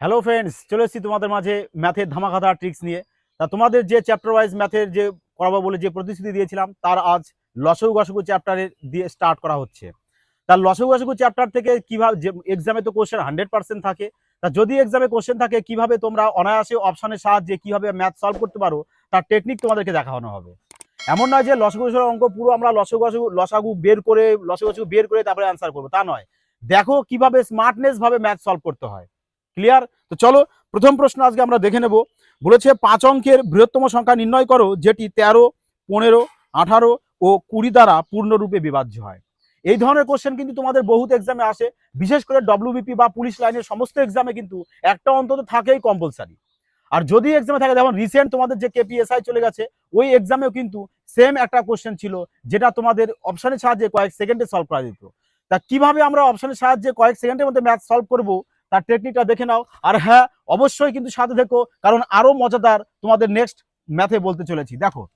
Hello friends চলে এসেছি তোমাদের মাঝে ম্যাথের ধামাকাধার ট্রিক্স নিয়ে। তা তোমাদের যে চ্যাপ্টার ওয়াইজ ম্যাথের যে করাবো বলে যে প্রতিশ্রুতি দিয়েছিলাম, তার আজ লসগু গসগু চ্যাপ্টারে দিয়ে স্টার্ট করা হচ্ছে। তার লসগু গসগু চ্যাপ্টার থেকে কীভাবে এক্সামে তো কোশ্চেন হান্ড্রেড পার্সেন্ট থাকে। তা যদি এক্সামে কোশ্চেন থাকে, কীভাবে তোমরা অনায়াসে অপশনের সাহায্যে কীভাবে ম্যাথ সলভ করতে পারো, তার টেকনিক তোমাদেরকে দেখানো হবে। এমন নয় যে লসগু অঙ্ক পুরো আমরা লসগু গসগু লসাগু বের করে লসগু গসগু বের করে তারপরে অ্যান্সার করব, তা নয়। দেখো কীভাবে স্মার্টনেস ভাবে ম্যাথ সলভ করতে হয়। ক্লিয়ার? তো চলো, প্রথম প্রশ্ন আজকে আমরা দেখে নেব। বলেছে, পাঁচ অঙ্কের বৃহত্তম সংখ্যা নির্ণয় করো, যেটি তেরো, পনেরো, আঠারো ও কুড়ি দ্বারা পূর্ণরূপে বিভাজ্য হয়। এই ধরনের কোশ্চেন কিন্তু তোমাদের বহুত এক্সামে আসে। বিশেষ করে ডব্লিউবিপি বা পুলিশ লাইনের সমস্ত এক্সামে কিন্তু একটা অন্তত থাকেই কম্পালসারি আর যদি এক্সামে থাকে, যেমন রিসেন্ট তোমাদের যে কেপিএসআই চলে গেছে, ওই এক্সামেও কিন্তু সেম একটা কোশ্চেন ছিল, যেটা তোমাদের অপশনের সাহায্যে কয়েক সেকেন্ডে সলভ করা যেত। তা কীভাবে আমরা অপশনের সাহায্যে কয়েক সেকেন্ডের মধ্যে ম্যাথ সলভ করব তার টেকনিকটা দেখে নাও। আর হ্যাঁ অবশ্যই কিন্তু সাথে দেখো কারণ আরও মজাদার তোমাদের নেক্সট ম্যাথে বলতে চলেছি। দেখো,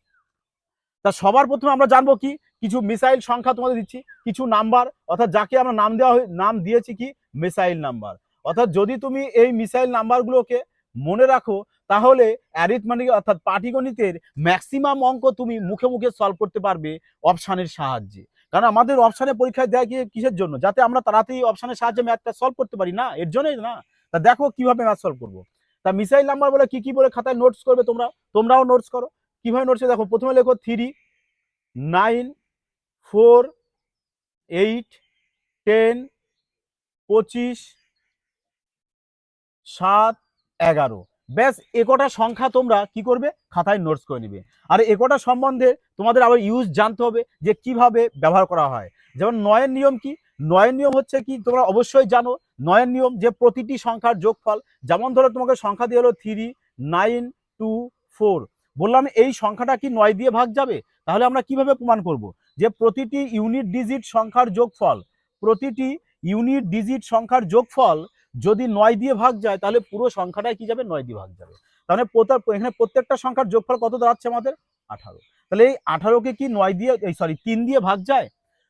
তা সবার প্রথমে আমরা জানব কি? কিছু মিসাইল সংখ্যা তোমাদের দিচ্ছি, কিছু নাম্বার অর্থাৎ যাকে আমরা নাম দেওয়া হয়ে- নাম দিয়েছি কি? মিসাইল নাম্বার অর্থাৎ যদি তুমি এই মিসাইল নাম্বারগুলোকে মনে রাখো, তাহলে অ্যারিথমেটিক অর্থাৎ পাটিগণিতের ম্যাক্সিমাম অঙ্ক তুমি মুখে মুখে সলভ করতে পারবে অপশানের সাহায্যে। কারণ আমাদের অপশানে পরীক্ষায় দেয় কি কিসের জন্য? যাতে আমরা তাড়াতাড়ি অপশানের সাহায্যে ম্যাথটা সলভ করতে পারি। না, এর জন্যই না। তা দেখো কীভাবে ম্যাথ সলভ করব। তা মিসাইল নাম্বার বলে কি কি বলে খাতায় নোটস করবে তোমরা? তোমরাও নোটস করো। কীভাবে নোটসে দেখো, প্রথমে লেখো three nine four eight ten পঁচিশ, সাত, এগারো। ব্যাস, একটা সংখ্যা তোমরা কি করবে? খাতায় নোটস করে নিবে। আর একটা সম্বন্ধে তোমাদের আবার ইউজ জানতে হবে যে কীভাবে ব্যবহার করা হয়। যেমন নয়ের নিয়ম কি? নয়ের নিয়ম হচ্ছে কি, তোমরা অবশ্যই জানো, নয়ের নিয়ম যে প্রতিটি সংখ্যার যোগফল, যেমন ধরো তোমাকে সংখ্যা দিয়ে হলো থ্রি নাইন টু ফোর বললাম এই সংখ্যাটা কি নয় দিয়ে ভাগ যাবে? তাহলে আমরা কীভাবে প্রমাণ করব? যে প্রতিটি ইউনিট ডিজিট সংখ্যার যোগফল, প্রতিটি ইউনিট ডিজিট সংখ্যার যোগফল যদি নয় দিয়ে ভাগ যায়, তাহলে পুরো সংখ্যাটাই কি যাবে? নয় দিয়ে ভাগ যাবে। তাহলে এখানে প্রত্যেকটা সংখ্যার যোগফল কত দাঁড়াচ্ছে আমাদের? আঠারো। তাহলে এই আঠারোকে কি নয় দিয়ে, এই সরি তিন দিয়ে ভাগ যায়?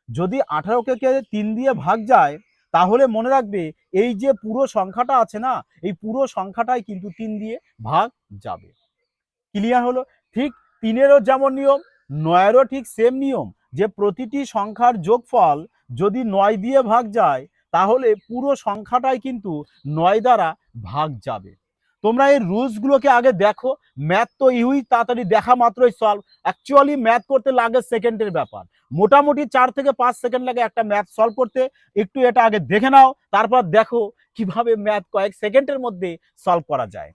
যদি আঠারোকে কে তিন দিয়ে ভাগ যায়, তাহলে মনে রাখবে এই যে পুরো সংখ্যাটা আছে না, এই পুরো সংখ্যাটাই কিন্তু তিন দিয়ে ভাগ যাবে। ক্লিয়ার হলো? ঠিক তিনেরও যেমন নিয়ম, নয়েরও ঠিক সেম নিয়ম, যে প্রতিটি সংখ্যার যোগফল যদি নয় দিয়ে ভাগ যায় তাহলে পুরো সংখ্যাটাই কিন্তু নয় দ্বারা ভাগ যাবে। তোমরা এই রুলসগুলোকে আগে দেখো। ম্যাথ তো ইউই তাড়াতাড়ি দেখা মাত্রই সলভ অ্যাকচুয়ালি ম্যাথ করতে লাগে সেকেন্ডের ব্যাপার। মোটামুটি চার থেকে পাঁচ সেকেন্ড লাগে একটা ম্যাথ সলভ করতে। একটু এটা আগে দেখে নাও, তারপর দেখো কীভাবে ম্যাথ কয়েক সেকেন্ডের মধ্যে সলভ করা যায়।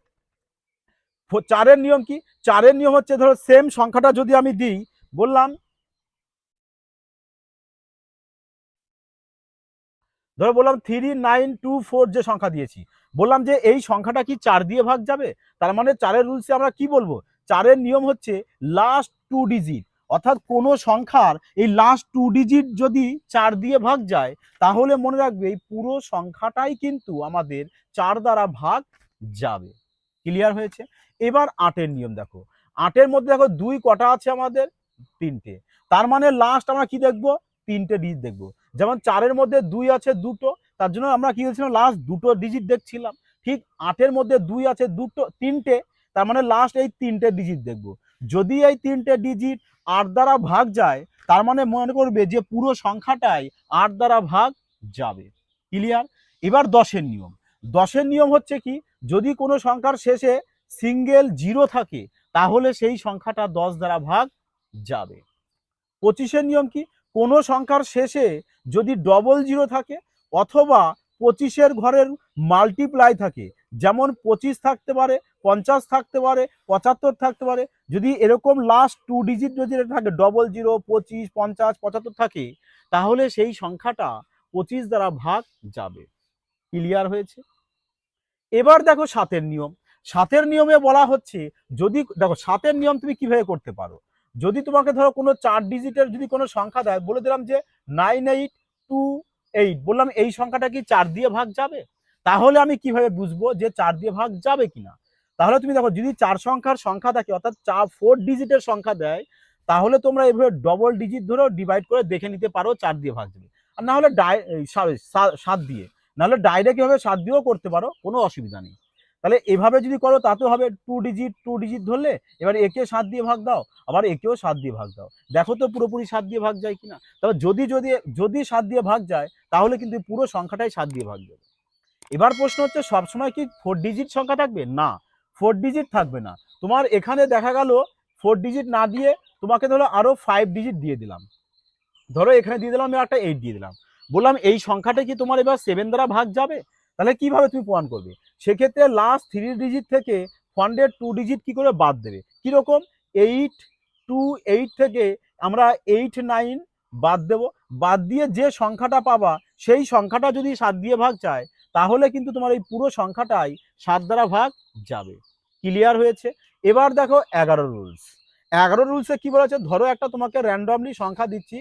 চারের নিয়ম কি? চারের নিয়ম হচ্ছে ধরো সেম সংখ্যাটা যদি আমি দিই, বললাম ধরো বললাম থ্রি নাইন টু ফোর যে সংখ্যা দিয়েছি, বললাম যে এই সংখ্যাটা কি চার দিয়ে ভাগ যাবে? তার মানে চারের রুলসে আমরা কি বলব? চারের নিয়ম হচ্ছে লাস্ট টু ডিজিট অর্থাৎ কোনো সংখ্যার এই লাস্ট টু ডিজিট যদি চার দিয়ে ভাগ যায়, তাহলে মনে রাখবে এই পুরো সংখ্যাটাই কিন্তু আমাদের চার দ্বারা ভাগ যাবে। ক্লিয়ার হয়েছে? এবার আটের নিয়ম দেখো। আটের মধ্যে দেখো দুই কটা আছে আমাদের, তিনটে। তার মানে লাস্ট আমরা কি দেখব? তিনটে ডিজিট দেখব। যেমন চারের মধ্যে দুই আছে দুটো, তার জন্য আমরা কি হয়েছিলাম লাস্ট দুটো ডিজিট দেখছিলাম। ঠিক আটের মধ্যে দুই আছে দুটো, তিনটে, তার মানে লাস্ট এই তিনটে ডিজিট দেখব। যদি এই তিনটে ডিজিট আট দ্বারা ভাগ যায়, তার মানে মনে করবে যে পুরো সংখ্যাটাই আট দ্বারা ভাগ যাবে। ক্লিয়ার এবার দশের নিয়ম। দশের নিয়ম হচ্ছে কি, যদি কোনো সংখ্যার শেষে সিঙ্গেল জিরো থাকে, তাহলে সেই সংখ্যাটা দশ দ্বারা ভাগ যাবে। পঁচিশের নিয়ম কি কোনো সংখ্যার শেষে যদি ডবল জিরো থাকে অথবা পঁচিশের ঘরের মাল্টিপ্লাই থাকে, যেমন পঁচিশ থাকতে পারে, পঞ্চাশ থাকতে পারে, পঁচাত্তর থাকতে পারে, যদি এরকম লাস্ট টু ডিজিট যদি থাকে ডবল জিরো পঁচিশ, পঞ্চাশ, পঁচাত্তর থাকে, তাহলে সেই সংখ্যাটা পঁচিশ দ্বারা ভাগ যাবে। ক্লিয়ার হয়েছে? এবার দেখো সাতের নিয়ম। সাতের নিয়মে বলা হচ্ছে, যদি দেখো সাতের নিয়ম তুমি কীভাবে করতে পারো? যদি তোমাকে ধরো কোনো চার ডিজিটের যদি কোনো সংখ্যা দেয়, বলে দিলাম যে নাইন এইট টু এইট বললাম এই সংখ্যাটা কি চার দিয়ে ভাগ যাবে? তাহলে আমি কীভাবে বুঝব যে চার দিয়ে ভাগ যাবে কিনা? তাহলে তুমি দেখো, যদি চার সংখ্যার সংখ্যা থাকে অর্থাৎ চার ফোর ডিজিটের সংখ্যা দেয়, তাহলে তোমরা এভাবে ডবল ডিজিট ধরেও ডিভাইড করে দেখে নিতে পারো চার দিয়ে ভাগ যাবে। আর না হলে ডাই সাত দিয়ে। নাহলে ডাইরেক্ট এভাবে সাত দিয়েও করতে পারো, কোনো অসুবিধা নেই। তাহলে এভাবে যদি করো তাতেও হবে টু ডিজিট টু ডিজিট ধরলে এবার একে সাত দিয়ে ভাগ দাও, আবার একেও সাত দিয়ে ভাগ দাও। দেখো তো পুরোপুরি সাত দিয়ে ভাগ যায় কিনা। তবে যদি যদি যদি সাত দিয়ে ভাগ যায়, তাহলে কিন্তু পুরো সংখ্যাটাই সাত দিয়ে ভাগ যাবে। এবার প্রশ্ন হচ্ছে, সবসময় কি ফোর ডিজিট সংখ্যা থাকবে? না ফোর ডিজিট থাকবে না। তোমার এখানে দেখা গেল ফোর ডিজিট না দিয়ে তোমাকে ধরো আরও ফাইভ ডিজিট দিয়ে দিলাম। ধরো এখানে দিয়ে দিলাম একটা এইট দিয়ে দিলাম। বললাম এই সংখ্যাটা কি তোমার এবার সেভেন দ্বারা ভাগ যাবে? তাহলে কীভাবে তুমি প্রমাণ করবে? সেক্ষেত্রে লাস্ট থ্রি ডিজিট থেকে ফান্ডের টু ডিজিট কি করে বাদ দেবে? কীরকম? এইট টু এইট থেকে আমরা এইট নাইন বাদ দেব। বাদ দিয়ে যে সংখ্যাটা পাবা, সেই সংখ্যাটা যদি সাত দিয়ে ভাগ চায়, তাহলে কিন্তু তোমার এই পুরো সংখ্যাটাই সাত দ্বারা ভাগ যাবে। ক্লিয়ার হয়েছে? এবার দেখো এগারো রুলস এগারো রুলসে কি বলেছে ধরো একটা তোমাকে র্যান্ডমলি সংখ্যা দিচ্ছি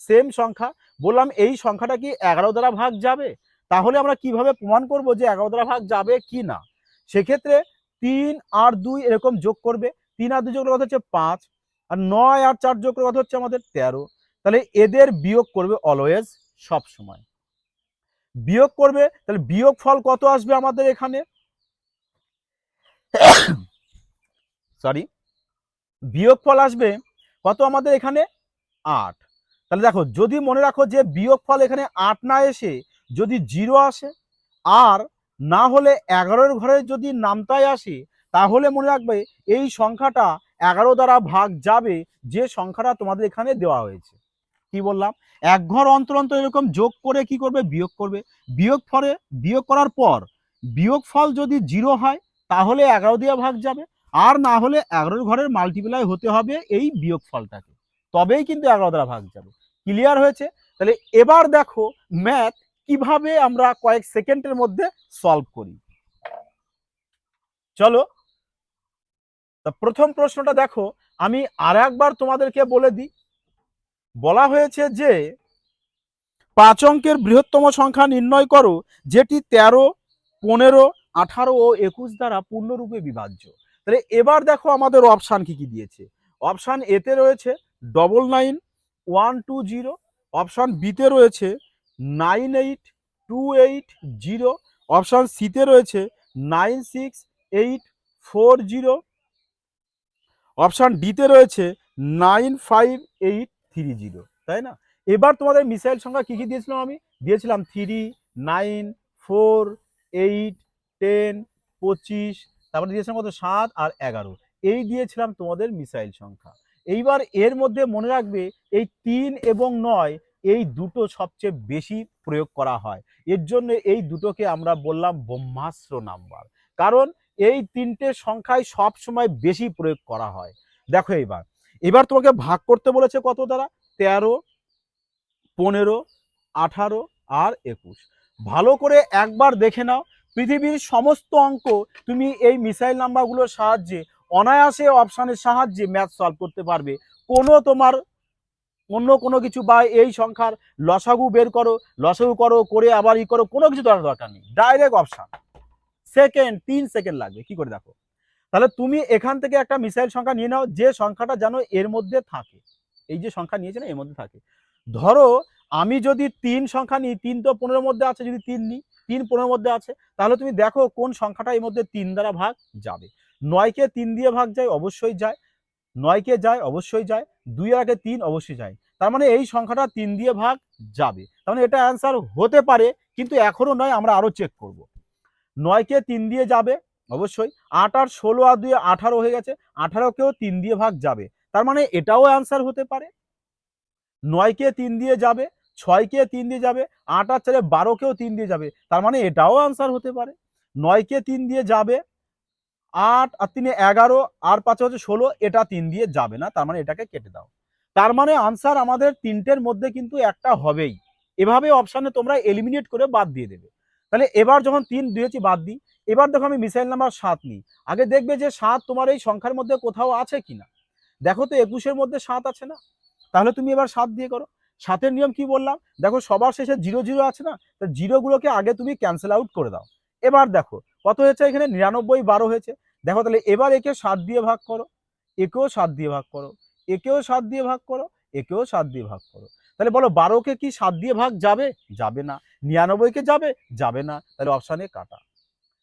সেম সংখ্যা। বললাম এই সংখ্যাটা কি এগারো দ্বারা ভাগ যাবে? তাহলে আমরা কীভাবে প্রমাণ করব যে এগারো ভাগ যাবে কি না? সেক্ষেত্রে তিন আর দুই এরকম যোগ করবে। তিন আর দুই যোগ কথা হচ্ছে পাঁচ, আর নয় আর চার যোগ কথা হচ্ছে আমাদের তেরো। তাহলে এদের বিয়োগ করবে অলওয়েজ সব সময়। বিয়োগ করবে, তাহলে বিয়োগ ফল কত আসবে আমাদের এখানে? সরি বিয়োগ ফল আসবে কত আমাদের এখানে? আট। তাহলে দেখো, যদি মনে রাখো যে বিয়োগ ফল এখানে আট না এসে যদি জিরো আসে, আর না হলে এগারোর ঘরে যদি নামতায় আসে, তাহলে মনে রাখবে এই সংখ্যাটা এগারো দ্বারা ভাগ যাবে যে সংখ্যাটা তোমাদের এখানে দেওয়া হয়েছে। কি বললাম? এক ঘর অন্তর অন্তর এরকম যোগ করে কি করবে? বিয়োগ করবে। বিয়োগ ফলে, বিয়োগ করার পর বিয়োগ ফল যদি জিরো হয়, তাহলে এগারো দিয়ে ভাগ যাবে। আর না হলে এগারোর ঘরের মাল্টিপ্লাই হতে হবে এই বিয়োগ ফলটাকে। তবেই কিন্তু এগারো দ্বারা ভাগ যাবে। ক্লিয়ার হয়েছে? তাহলে এবার দেখো ম্যাথ কীভাবে আমরা কয়েক সেকেন্ডের মধ্যে সলভ করি? চলো। তা প্রথম প্রশ্নটা দেখো, আমি আর একবার তোমাদেরকে বলে দিই। বলা হয়েছে যে, পাঁচ অঙ্কের বৃহত্তম সংখ্যা নির্ণয় করো, যেটি তেরো, পনেরো, আঠারো ও একুশ দ্বারা পূর্ণরূপে বিভাজ্য। তাহলে এবার দেখো আমাদের অপশান কি কি দিয়েছে। অপশান এতে রয়েছে double nine one two zero option বিতে রয়েছে nine eight two eight zero, option সিতে রয়েছে nine six eight four zero, option ডিতে রয়েছে nine five eight three zero, তাই না? এবার তোমাদের মিসাইল সংখ্যা কী কী দিয়েছিলাম আমি? দিয়েছিলাম three nine four eight ten পঁচিশ, তারপরে দিয়েছিলাম কত? সাত আর এগারো। এই দিয়েছিলাম তোমাদের মিসাইল সংখ্যা। এইবার এর মধ্যে মনে রাখবে এই তিন এবং নয় এই দুটো সবচেয়ে বেশি প্রয়োগ করা হয়। এর জন্য এই দুটোকে আমরা বললাম ব্রহ্মাস্ত্র নাম্বার। কারণ এই তিনটে সংখ্যায় সব সময় বেশি প্রয়োগ করা হয়। দেখো এবার এবার তোমাকে ভাগ করতে বলেছে কত দ্বারা? তেরো, পনেরো, আঠারো আর একুশ। ভালো করে একবার দেখে নাও। পৃথিবীর সমস্ত অঙ্ক তুমি এই মিসাইল নাম্বারগুলোর সাহায্যে অনায়াসে অপশানের সাহায্যে ম্যাথ সলভ করতে পারবে। কোনো তোমার অন্য কোনো কিছু বা এই সংখ্যার লসাগু বের করো, লসাগু করো, করে আবার ই করো, কোনো কিছু দরকার দরকার নেই। ডাইরেক্ট অপশান সেকেন্ড তিন সেকেন্ড লাগবে, কি করে দেখো? তাহলে তুমি এখান থেকে একটা মিসাইল সংখ্যা নিয়ে নাও, যে সংখ্যাটা যেন এর মধ্যে থাকে। এই যে সংখ্যা নিয়েছে না, এর মধ্যে থাকে। ধরো, আমি যদি তিন সংখ্যা নিই, তিন তো পনেরোর মধ্যে আছে, যদি তিন নিই, তিন পনেরোর মধ্যে আছে, তাহলে তুমি দেখো কোন সংখ্যাটা এর মধ্যে তিন দ্বারা ভাগ যাবে। নয়কে তিন দিয়ে ভাগ যায়, অবশ্যই যায়। নয়কে যায়, অবশ্যই যায়। দুই আগে তিন, অবশ্যই যায়। তার মানে এই সংখ্যাটা তিন দিয়ে ভাগ যাবে। তার মানে এটা অ্যান্সার হতে পারে, কিন্তু এখনও নয়, আমরা আরও চেক করব। নয়কে তিন দিয়ে যাবে, অবশ্যই। আট আর ষোলো আর দুই, আঠারো হয়ে গেছে। আঠারোকেও তিন দিয়ে ভাগ যাবে। তার মানে এটাও অ্যান্সার হতে পারে। নয়কে তিন দিয়ে যাবে ছয়কে তিন দিয়ে যাবে, আট আর চারে বারোকেও তিন দিয়ে যাবে। তার মানে এটাও অ্যান্সার হতে পারে। নয়কে তিন দিয়ে যাবে আট আর তিনে এগারো, আর পাঁচে হচ্ছে ষোলো, এটা তিন দিয়ে যাবে না, তার মানে এটাকে কেটে দাও। তার মানে আনসার আমাদের তিনটের মধ্যে কিন্তু একটা হবেই। এভাবে অপশানে তোমরা এলিমিনেট করে বাদ দিয়ে দেবে। তাহলে এবার যখন তিন দিয়েছি বাদ দিই, এবার দেখো আমি মিসাইল নাম্বার সাত নিই। আগে দেখবে যে সাত তোমার এই সংখ্যার মধ্যে কোথাও আছে কিনা। দেখো তো একুশের মধ্যে সাত আছে না? তাহলে তুমি এবার সাত দিয়ে করো। সাতের নিয়ম কি বললাম? দেখো সবার শেষে জিরো জিরো আছে না? তো জিরোগুলোকে আগে তুমি ক্যান্সেল আউট করে দাও। এবার দেখো কত হয়েছে এখানে? নিরানব্বই বারো হয়েছে। দেখো তাহলে এবার একে সাত দিয়ে ভাগ করো, একেও সাত দিয়ে ভাগ করো, একেও সাত দিয়ে ভাগ করো, একেও সাত দিয়ে ভাগ করো। তাহলে বলো বারোকে কি সাত দিয়ে ভাগ যাবে? যাবে না। নিরানব্বইকে যাবে? যাবে না। তাহলে অপশানে কাটা।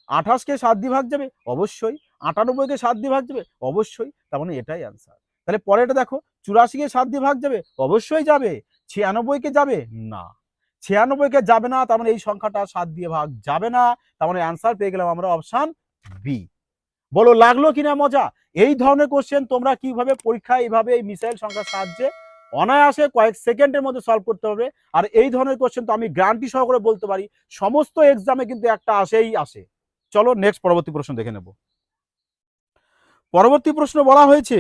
আঠাশকে সাত দিয়ে ভাগ যাবে? অবশ্যই। আটানব্বইকে সাত দিয়ে ভাগ যাবে? অবশ্যই। তার মানে এটাই অ্যান্সার তাহলে পরেরটা দেখো চুরাশিকে সাত দিয়ে ভাগ যাবে? অবশ্যই যাবে। ছিয়ানব্বইকে যাবে? না। ছিয়ানব্বইকে যাবে না, তার মানে এই সংখ্যাটা সাত দিয়ে ভাগ যাবে না, তার মানে অ্যান্সার পেয়ে গেলাম আমরা অপশান বি বলো, লাগল কিনা মজা? এই ধরনের কোশ্চেন তোমরা কীভাবে পরীক্ষায় এইভাবে এই মিসাইল সংখ্যার সাহায্যে অনায়াসে কয়েক সেকেন্ডের মধ্যে সলভ করতে হবে? আর এই ধরনের কোশ্চেন তো আমি গ্যারান্টি সহকারে বলতে পারি, সমস্ত এক্সামে কিন্তু একটা আসেই আসে। চলো নেক্সট পরবর্তী প্রশ্ন দেখে নেব। পরবর্তী প্রশ্ন বলা হয়েছে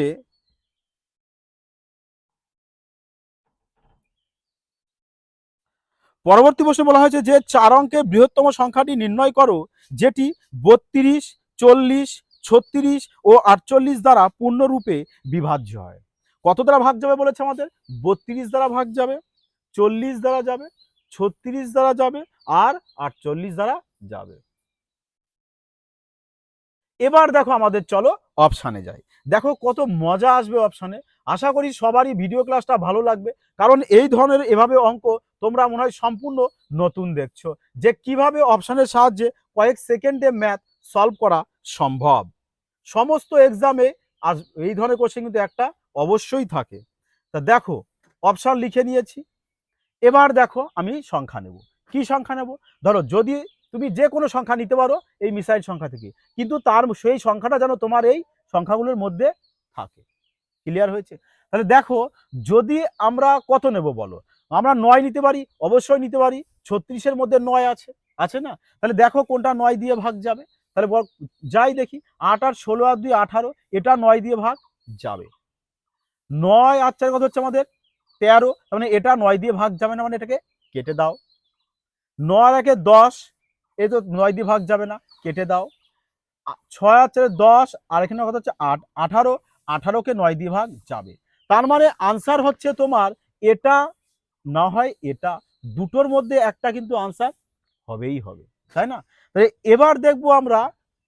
পরবর্তী প্রশ্নে বলা হয়েছে যে চার অঙ্কের বৃহত্তম সংখ্যাটি নির্ণয় করো, যেটি বত্রিশ, চল্লিশ, ছত্রিশ ও আটচল্লিশ দ্বারা পূর্ণরূপে বিভাজ্য হয়। কত দ্বারা ভাগ যাবে বলেছে আমাদের? বত্রিশ দ্বারা ভাগ যাবে, চল্লিশ দ্বারা যাবে, ছত্রিশ দ্বারা যাবে আর আটচল্লিশ দ্বারা যাবে। এবার দেখো আমাদের চলো অপশানে যাই। দেখো কত মজা আসবে অপশানে। আশা করি সবারই ভিডিও ক্লাসটা ভালো লাগবে, কারণ এই ধরনের এভাবে অঙ্ক তোমরা মনে হয় সম্পূর্ণ নতুন দেখছ যে কীভাবে অপশানের সাহায্যে কয়েক সেকেন্ডে ম্যাথ সলভ করা সম্ভব। সমস্ত এক্সামে আজ এই ধরনের কোশ্চেন কিন্তু একটা অবশ্যই থাকে। তা দেখো অপশান লিখে নিয়েছি। এবার দেখো আমি সংখ্যা নেব। কি সংখ্যা নেব? ধরো যদি তুমি যে কোনো সংখ্যা নিতে পারো এই মিসাইল সংখ্যা থেকে, কিন্তু তার সেই সংখ্যাটা যেন তোমার এই সংখ্যাগুলোর মধ্যে থাকে। ক্লিয়ার হয়েছে? তাহলে দেখো, যদি আমরা কত নেব বলো? আমরা নয় নিতে পারি, অবশ্যই নিতে পারি, ছত্রিশের মধ্যে নয় আছে আছে না? তাহলে দেখো কোনটা নয় দিয়ে ভাগ যাবে। তাহলে যাই দেখি, আট আর ষোলো আর দুই আঠারো, এটা নয় দিয়ে ভাগ যাবে। নয় আর চার কথা হচ্ছে আমাদের? তেরো মানে এটা নয় দিয়ে ভাগ যাবে না মানে এটাকে কেটে দাও। নয় একে দশ, এই তো নয় দিয়ে ভাগ যাবে না, কেটে দাও। ছয় আর চারে দশ, আর এখানে কথা হচ্ছে? আট, আঠারো, আঠারোকে নয় দিয়ে ভাগ যাবে। তার মানে আনসার হচ্ছে তোমার, এটা না হয় এটা দুটোর মধ্যে একটা কিন্তু আনসার হবেই হবে, তাই না? তাহলে এবার দেখব আমরা,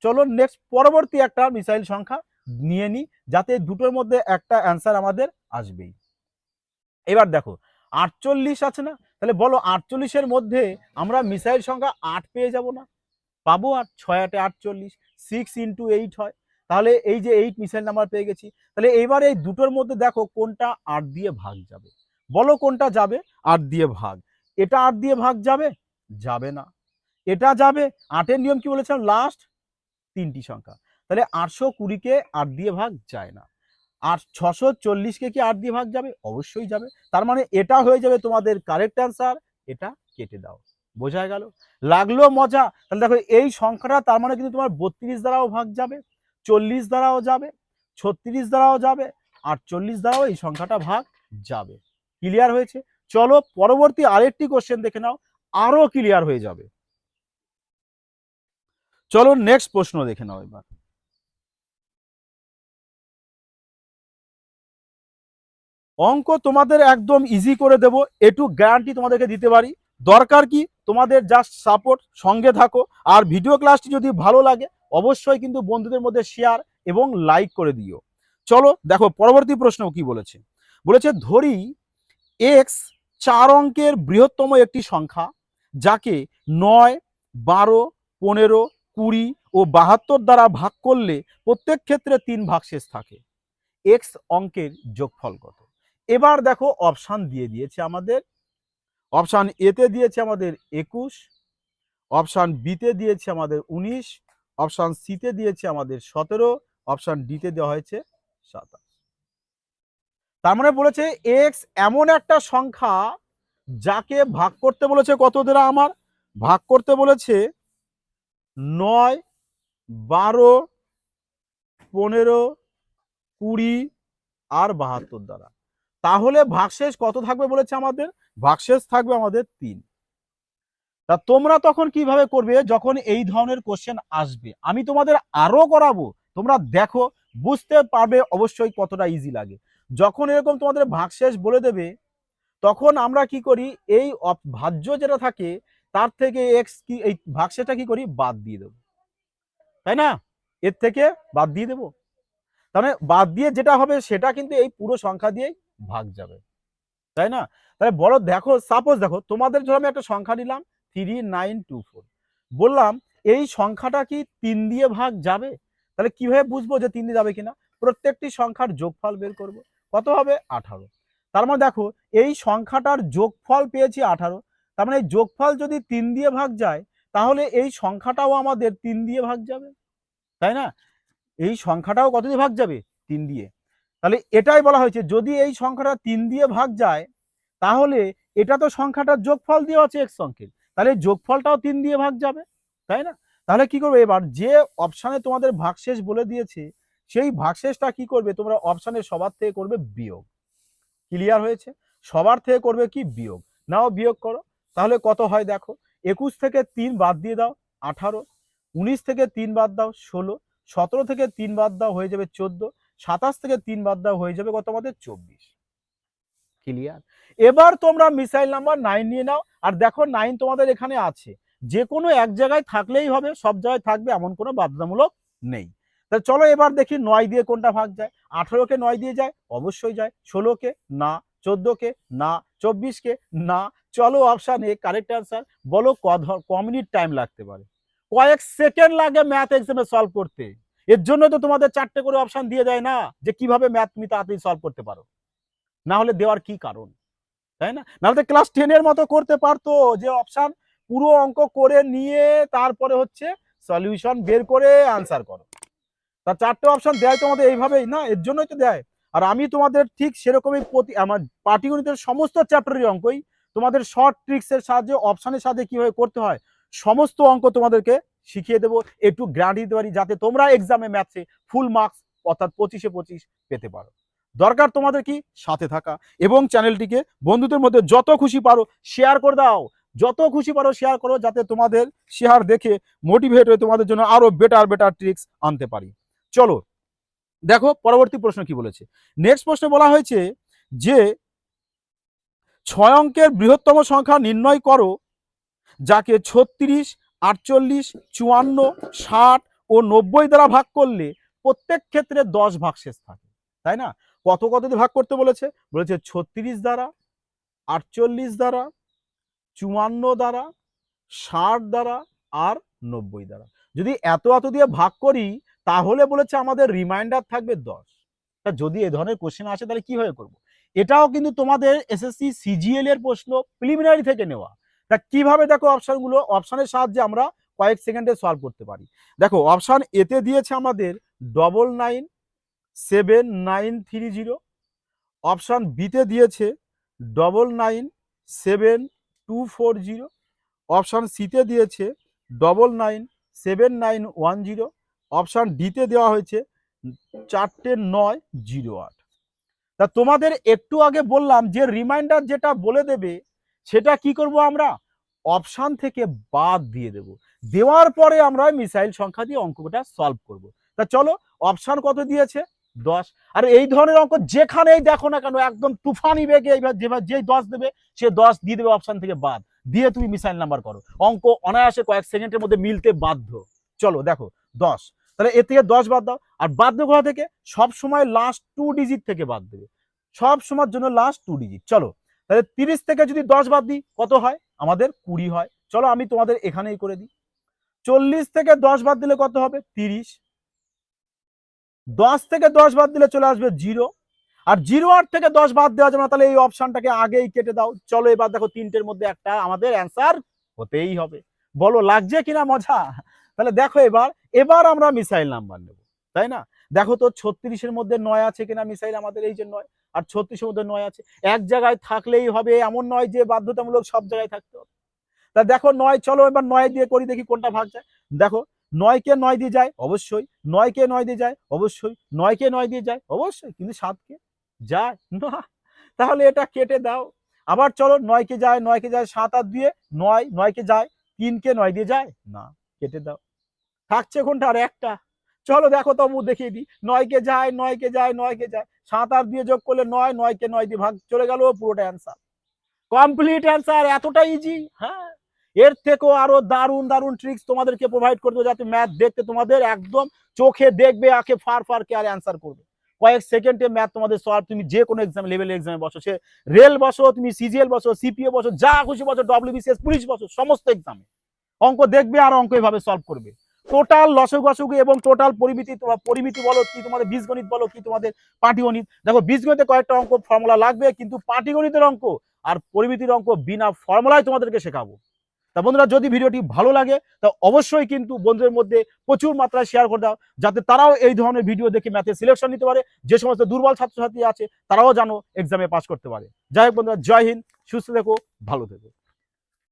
চলো নেক্সট পরবর্তী একটা মিসাইল সংখ্যা নিয়ে নিই যাতে দুটোর মধ্যে একটা অ্যান্সার আমাদের আসবেই। এবার দেখো, আটচল্লিশ আছে না? তাহলে বলো আটচল্লিশের মধ্যে আমরা মিসাইল সংখ্যা আট পেয়ে যাব না? পাবো আট, ছয় আটে আটচল্লিশ সিক্স ইন্টু এইট হয়। তাহলে এই যে এইট মিসাইল নাম্বার পেয়ে গেছি। তাহলে এবার এই দুটোর মধ্যে দেখো কোনটা আট দিয়ে ভাগ যাবে। বলো কোনটা যাবে? আট দিয়ে ভাগ। এটা আট দিয়ে ভাগ যাবে? যাবে না। এটা যাবে? আটের নিয়ম কি বলেছিলাম? লাস্ট তিনটি সংখ্যা। তাহলে আটশো কুড়িকে আট দিয়ে ভাগ যায় না। আর ছশো চল্লিশকে কি আট দিয়ে ভাগ যাবে? অবশ্যই যাবে। তার মানে এটা হয়ে যাবে তোমাদের কারেক্ট অ্যান্সার এটা কেটে দাও। বোঝা গেল? লাগল মজা। তাহলে দেখো, এই সংখ্যাটা তার মানে কিন্তু তোমার বত্রিশ দ্বারাও ভাগ যাবে, চল্লিশ দ্বারাও যাবে, ছত্রিশ দ্বারাও যাবে, আটচল্লিশ দ্বারাও এই সংখ্যাটা ভাগ যাবে। ক্লিয়ার হয়েছে। চলো পরবর্তী আরেকটি কোশ্চেন দেখে নাও, আরও ক্লিয়ার হয়ে যাবে। চলো নেক্সট প্রশ্ন দেখে নাও এবার। অঙ্ক তোমাদের একদম ইজি করে দেব, একটু গ্যারান্টি তোমাদেরকে দিতে পারি। দরকার কি? তোমাদের জাস্ট সাপোর্ট সঙ্গে থাকো। আর ভিডিও ক্লাসটি যদি ভালো লাগে, অবশ্যই কিন্তু বন্ধুদের মধ্যে শেয়ার এবং লাইক করে দিও। চলো দেখো, পরবর্তী প্রশ্ন কি বলেছে? বলেছে, ধরি এক্স চার অঙ্কের বৃহত্তম একটি সংখ্যা, যাকে নয়, বারো, পনেরো, কুড়ি ও বাহাত্তর দ্বারা ভাগ করলে প্রত্যেক ক্ষেত্রে তিন ভাগশেষ থাকে। এক্স অঙ্কের যোগফল কত? এবার দেখো অপশান দিয়ে দিয়েছে আমাদের। অপশান এতে দিয়েছে আমাদের একুশ অপশান বিতে দিয়েছে আমাদের উনিশ অপশান সিতে দিয়েছে আমাদের সতেরো অপশান ডিতে দেওয়া হয়েছে সাতাশ। তার মানে বলেছে এক্স এমন একটা সংখ্যা যাকে ভাগ করতে বলেছে কত দ্বারা আমার? ভাগ করতে বলেছে নয়, বারো, পনেরো, কুড়ি আর বাহাত্তর দ্বারা। তাহলে ভাগশেষ কত থাকবে বলেছে আমাদের? ভাগশেষ থাকবে আমাদের তিন। তা তোমরা তখন কীভাবে করবে যখন এই ধরনের কোশ্চেন আসবে? আমি তোমাদের আরও করাবো। তোমরা দেখো, বুঝতে পারবে অবশ্যই কতটা ইজি লাগে। যখন এরকম তোমাদের ভাগশেষ বলে দেবে, তখন আমরা কি করি? এই ভাজ্য যেটা থাকে, তার থেকে এক্স কি, এই ভাগশেষটা কি করি? বাদ দিয়ে দেবো। তাই না? এর থেকে বাদ দিয়ে দেবো। তাহলে বাদ দিয়ে যেটা হবে, সেটা কিন্তু এই পুরো সংখ্যা দিয়েই ভাগ যাবে। তাই না? তাহলে বড় দেখো সাপোজ দেখো, তোমাদের জন্য আমি একটা সংখ্যা নিলাম থ্রি নাইন টু ফোর বললাম, এই সংখ্যাটা কি তিন দিয়ে ভাগ যাবে? তাহলে কীভাবে বুঝব যে তিন দিয়ে যাবে কিনা? প্রত্যেকটি সংখ্যার যোগফল বের করব। কত হবে? আঠারো। তার মানে দেখো, এই সংখ্যাটার যোগফল পেয়েছি আঠারো। তার মানে যোগফল যদি তিন দিয়ে ভাগ যায়, তাহলে এই সংখ্যাটাও আমাদের তিন দিয়ে ভাগ যাবে। তাই না? এই সংখ্যাটাও কত দিয়ে ভাগ যাবে? তিন দিয়ে। তাহলে এটাই বলা হয়েছে, যদি এই সংখ্যাটা তিন দিয়ে ভাগ যায়, তাহলে এটা তো সংখ্যাটার যোগফল দিয়ে আছে এক অঙ্কের। তাহলে যোগফলটাও তিন দিয়ে ভাগ যাবে। তাই না? তাহলে কি করবে? এবার যে অপশানে তোমাদের ভাগশেষ বলে দিয়েছে সেই ভাগশেষটা কি করবে? তোমরা অপশানের সবার থেকে করবে বিয়োগ। ক্লিয়ার হয়েছে? সবার থেকে করবে কি? বিয়োগ। নাও বিয়োগ করো। তাহলে কত হয় দেখো? একুশ থেকে তিন বাদ দিয়ে দাও, আঠারো। উনিশ থেকে তিন বাদ দাও, ষোলো। সতেরো থেকে তিন বাদ দাও, হয়ে যাবে চোদ্দ। সাতাশ থেকে তিন বাদ দাও, হয়ে যাবে কত আমাদের? চব্বিশ। ক্লিয়ার এবার তোমরা মিসাইল নাম্বার নাইন নিয়ে নাও। আর দেখো নাইন তোমাদের এখানে আছে। যে কোনো এক জায়গায় থাকলেই হবে, সব জায়গায় থাকবে, এমন কোনো বাধ্যতামূলক নেই। তা চলো এবার দেখি নয় দিয়ে কোনটা ভাগ যায়? আঠেরোকে নয় দিয়ে যায়? অবশ্যই যায়। ষোলোকে? না। চোদ্দোকে? না। চব্বিশকে? না। চলো অপশান এ কারেক্ট অ্যান্সার বলো ক মিনিট টাইম লাগতে পারে। কয়েক সেকেন্ড লাগে ম্যাথ এক্সামে সলভ করতে। এর জন্য তো তোমাদের চারটে করে অপশন দিয়ে দেয় না, যে কীভাবে ম্যাথ তুমি তাড়াতাড়ি সলভ করতে পারো। না হলে দেওয়ার কি কারণ? তাই না? নাহলে ক্লাস টেনের মতো করতে পারতো যে অপশন পুরো অঙ্ক করে নিয়ে তারপরে হচ্ছে সলিউশন বের করে আনসার করো। তা চারটে অপশন দেয় তোমাদের এইভাবেই, না? এর জন্যই তো দেয়। আর আমি তোমাদের ঠিক সেরকমই প্রতি, আমার পাটিগণিতের সমস্ত চ্যাপ্টারের অঙ্কই, তোমাদের শর্ট ট্রিক্সের সাহায্যে অপশনের সাথে কীভাবে করতে হয়, সমস্ত অঙ্ক তোমাদেরকে শিখিয়ে দেবো। একটু গ্রান্ট দিতে পারি, যাতে তোমরা এক্সামে ম্যাথসে ফুল মার্কস অর্থাৎ পঁচিশে পঁচিশ পেতে পারো। দরকার তোমাদের কি? সাথে থাকা এবং চ্যানেলটিকে বন্ধুদের মধ্যে যত খুশি পারো শেয়ার করে দাও। যত খুশি পারো শেয়ার করো, যাতে তোমাদের শেয়ার দেখে মোটিভেট হয়ে তোমাদের জন্য আরও বেটার বেটার ট্রিক্স আনতে পারি। চলো। দেখো পরবর্তী প্রশ্ন কি বলেছে? নেক্সট প্রশ্নে বলা হয়েছে যে, ছয় অঙ্কের বৃহত্তম সংখ্যা নির্ণয় করো, যাকে ছত্রিশ, আটচল্লিশ, চুয়ান্ন, ষাট ও নব্বই দ্বারা ভাগ করলে প্রত্যেক ক্ষেত্রে দশ ভাগ শেষ থাকে। তাই না? কত কত দিয়ে ভাগ করতে বলেছে? বলেছে ছত্রিশ দ্বারা, আটচল্লিশ দ্বারা, চুয়ান্ন দ্বারা, ষাট দ্বারা আর নব্বই দ্বারা। যদি এত এত দিয়ে ভাগ করি তাহলে বলেছে আমাদের রিমাইন্ডার থাকবে দশ। তা যদি এ ধরনের কোশ্চেন আসে তাহলে কীভাবে করব? এটাও কিন্তু তোমাদের এসএসসি সিজিএল এর প্রশ্ন প্রিলিমিনারি থেকে নেওয়া। তা কীভাবে দেখো অপশনগুলো অপশানের সাহায্যে আমরা কয়েক সেকেন্ডে সলভ করতে পারি। দেখো অপশান এতে দিয়েছে আমাদের double nine seven nine three zero option বিতে দিয়েছে double nine seven two four zero option সিতে দিয়েছে double nine seven nine one zero option ডিতে দেওয়া হয়েছে, চারটে নয়, জিরো আট। তা তোমাদের একটু আগে বললাম যে রিমাইন্ডার যেটা বলে দেবে, সেটা কি করব আমরা? অপশান থেকে বাদ দিয়ে দেব। দেওয়ার পরে আমরা মিসাইল সংখ্যা দিয়ে অঙ্কটা সলভ করব। তা চলো অপশান কত দিয়েছে? দশ। আর এই ধরনের অঙ্ক যেখানেই দেখো না কেন, একদম তুফানি বেগে এইবার যেভাবে যেই দশ দেবে, সে দশ দিয়ে দেবে অপশান থেকে বাদ। দিয়ে তুমি মিসাইল নাম্বার করো। অঙ্ক অনায়াসে কয়েক সেকেন্ডের মধ্যে মিলতে বাধ্য। চলো, দেখো। দশ। তাহলে এর থেকে দশ বাদ দাও, আর বাদ দেবো কোথা থেকে? সব সময় লাস্ট টু ডিজিট থেকে বাদ দেবে। সব সময়ের জন্য লাস্ট টু ডিজিট চলো, তাহলে তিরিশ থেকে যদি দশ বাদ দিই, কত হয়? আমাদের কুড়ি হয়। চলো, আমি তোমাদের এখানেই করে দিই। চল্লিশ থেকে দশ বাদ দিলে কত হবে? তিরিশ। দশ থেকে দশ বাদ দিলে চলে আসবে জিরো আর জিরো আট থেকে দশ বাদ দেওয়া যাবে না, তাহলে এই অপশনটাকে আগেই কেটে দাও। চলো, এবার দেখো তিনটের মধ্যে একটা আমাদের অ্যান্সার হতেই হবে। বলো, লাগছে কিনা মজা? তাহলে দেখো এবার এবার আমরা মিসাইল নাম্বার নেব, তাই না? দেখো তো ছত্রিশের মধ্যে নয় আছে কিনা মিসাইল আমাদের এই যে নয়, আর ছত্রিশের মধ্যে নয় আছে। এক জায়গায় থাকলেই হবে, এমন নয় যে বাধ্যতামূলক সব জায়গায় থাকতে হবে। তা দেখো নয়, চলো এবার নয় দিয়ে করি, দেখি কোনটা ভাগ যায়। দেখো, নয়কে নয় দিয়ে যায়, অবশ্যই। নয়কে নয় দিয়ে যায়, অবশ্যই। নয়কে নয় দিয়ে যায়, অবশ্যই। কিন্তু সাতকে যায় না। তাহলে এটা কেটে দাও। আবার চলো নয়কে যায় নয়কে যায় সাত আর দিয়ে নয়, নয়কে যায়, তিনকে নয় দিয়ে যায়। না, কেটে দাও। থাকছে কোনটা? আর একটা। চলো দেখো তবু দেখিয়ে দিই। নয়কে যায় নয়কে যায় নয়কে যায়। সাত আট দিয়ে যোগ করলে নয়, নয়কে নয় দিয়ে ভাগ। চলে গেল পুরোটা অ্যান্সার কমপ্লিট অ্যান্সার এতটা ইজি হ্যাঁ। এর থেকেও আরও দারুণ দারুণ ট্রিক্স তোমাদেরকে প্রোভাইড করব যাতে ম্যাথ দেখতে তোমাদের একদম চোখে দেখবে আঁকে ফার ফার কে আর অ্যান্সার করবে। কয়েক সেকেন্ডে ম্যাথ তোমাদের সলভ তুমি যে কোনো এক্সাম লেভেল এক্সামে বসো। সে রেল বসো, তুমি সিজিএল বসো সিপিএ বসো, যা খুশি বসো ডব্লিউবিসিএস পুলিশ বসো, সমস্ত এক্সামে অঙ্ক দেখবে আর অঙ্ক এভাবে সলভ করবে। টোটাল লসক গসক এবং টোটাল পরিমিতি তোমার পরিমিতি বলো কি, তোমাদের বীজগণিত বলো কি, তোমাদের পাটিগণিত। দেখো, বীজগণিতে কয়েকটা অঙ্ক ফর্মুলা লাগবে, কিন্তু পাটিগণিতের অঙ্ক আর পরিমিতির অঙ্ক বিনা ফর্মুলায় তোমাদেরকে শেখাবো। তা বন্ধুরা, যদি ভিডিওটি ভালো লাগে, তা অবশ্যই কিন্তু বন্ধুদের মধ্যে প্রচুর মাত্রায় শেয়ার করে দাও, যাতে তারাও এই ধরনের ভিডিও দেখে ম্যাথে সিলেকশন নিতে পারে। যে সমস্ত দুর্বল ছাত্রছাত্রী আছে, তারাও জানো এক্সামে পাস করতে পারে। যাই হোক বন্ধুরা, জয় হিন্দ, সুস্থ থেকো, ভালো থেকো।